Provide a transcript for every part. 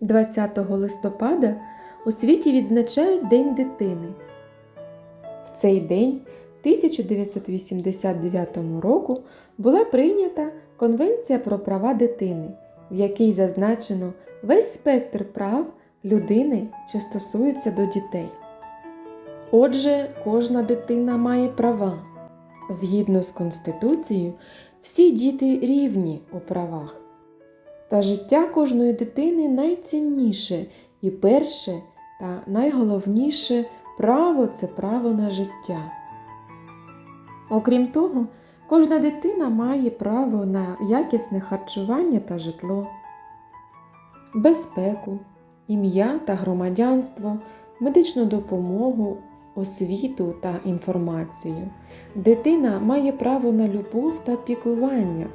20 листопада у світі відзначають День дитини. В цей день 1989 року була прийнята Конвенція про права дитини, в якій зазначено весь спектр прав людини, що стосується до дітей. Отже, кожна дитина має права. Згідно з Конституцією, всі діти рівні у правах. Та життя кожної дитини найцінніше і перше та найголовніше право це право на життя. Окрім того, кожна дитина має право на якісне харчування та житло, безпеку, ім'я та громадянство, медичну допомогу, освіту та інформацію. Дитина має право на любов та піклування,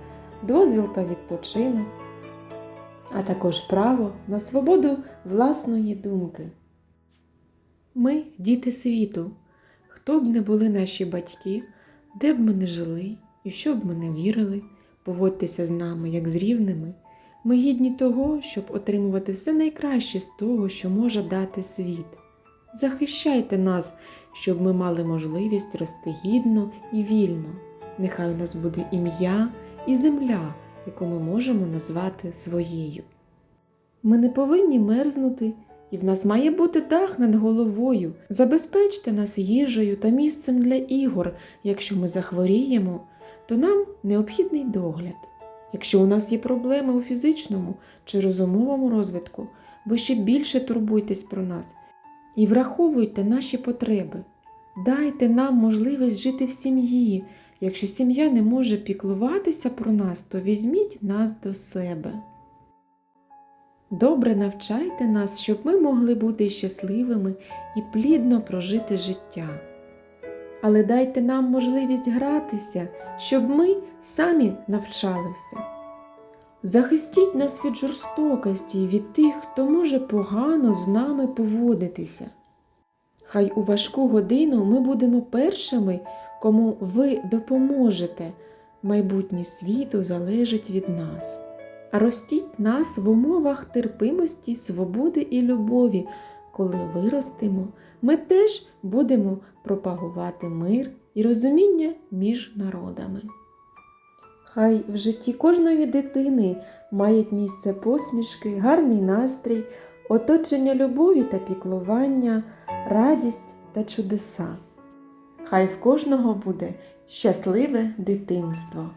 дозвіл та відпочинок, а також право на свободу власної думки. Ми діти світу. Хто б не були наші батьки, де б ми не жили і що б ми не вірили, поводьтеся з нами як з рівними. Ми гідні того, щоб отримувати все найкраще з того, що може дати світ. Захищайте нас, щоб ми мали можливість рости гідно і вільно. Нехай у нас буде ім'я і земля, яку ми можемо назвати своєю. Ми не повинні мерзнути, і в нас має бути дах над головою. Забезпечте нас їжею та місцем для ігор. Якщо ми захворіємо, то нам необхідний догляд. Якщо у нас є проблеми у фізичному чи розумовому розвитку, ви ще більше турбуйтесь про нас і враховуйте наші потреби. Дайте нам можливість жити в сім'ї. Якщо сім'я не може піклуватися про нас, то візьміть нас до себе. Добре навчайте нас, щоб ми могли бути щасливими і плідно прожити життя. Але дайте нам можливість гратися, щоб ми самі навчалися. Захистіть нас від жорстокості, від тих, хто може погано з нами поводитися. Хай у важку годину ми будемо першими, кому ви допоможете. Майбутнє світу залежить від нас. Ростіть нас в умовах терпимості, свободи і любові. Коли виростемо, ми теж будемо пропагувати мир і розуміння між народами. Хай в житті кожної дитини мають місце посмішки, гарний настрій, оточення любові та піклування, радість та чудеса. Хай в кожного буде щасливе дитинство.